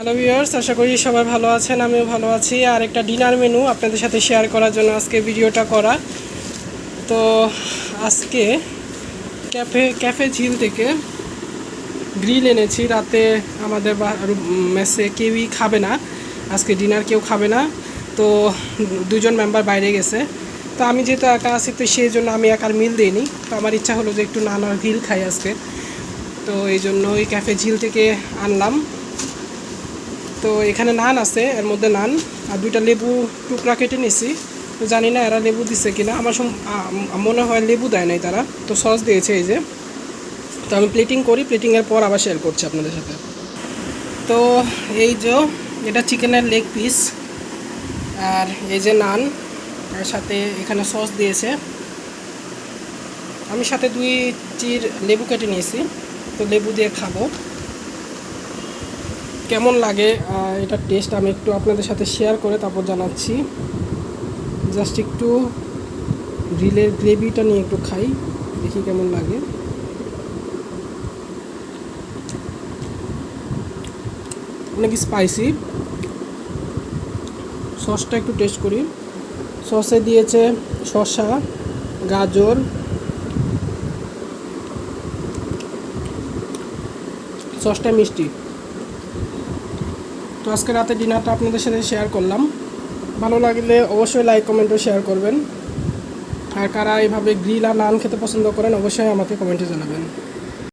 Hello viewers আশা করি সবাই ভালো আছেন, আমিও ভালো আছি। আর একটা ডিনার মেনু আপনাদের সাথে শেয়ার করার জন্য আজকে ভিডিওটা করা। তো আজকে ক্যাফে ক্যাফে ঝিল থেকে গ্রিল এনেছি। রাতে আমাদের মেসে কেউই খাবে না। আজকে ডিনার কেউ খাবে না। তো দুজন মেম্বার বাইরে গেছে। তো আমি যেহেতু একা আছি, তো সেই জন্য আমি একার মিল দিইনি। তো আমার ইচ্ছা হলো যে একটু নানা গ্রিল খাই আজকে। তো এই জন্য ওই ক্যাফে ঝিল থেকে আনলাম। তো এখানে নান আছে, এর মধ্যে নান আর দুইটা লেবু টুকরা কেটে নিছি। তো জানি না এরা লেবু দিছে কিনা। আমার মনে হয় লেবু দেয় নাই তারা। তো সস দিয়েছে এই যে। তো আমি প্লেটিং করি প্লেটিংয়ের পর আবার শেয়ার করছি আপনাদের সাথে। তো এই যে, এটা চিকেনের লেগ পিস আর এই যে নান এর সাথে এখানে সস দিয়েছে। আমি সাথে দুই চির লেবু কেটে নিয়েছি। তো লেবু দিয়ে খাব। কেমন লাগে এটার টেস্ট আমি একটু আপনাদের সাথে শেয়ার করে তারপর জানাচ্ছি। জাস্ট একটু গ্রিলের গ্রেভিটা নিয়ে একটু খাই, দেখি কেমন লাগে। অনেক স্পাইসি সসটা একটু টেস্ট করি। সসে দিয়েছে শসা, গাজর। সসটা মিষ্টি। তো আজকে রাতে ডিনারটা আপনাদের সাথে শেয়ার করলাম। ভালো লাগলে অবশ্যই লাইক কমেন্টও শেয়ার করবেন। আর কারা এভাবে গ্রিল আর নান খেতে পছন্দ করেন, অবশ্যই আমাকে কমেন্টে জানাবেন।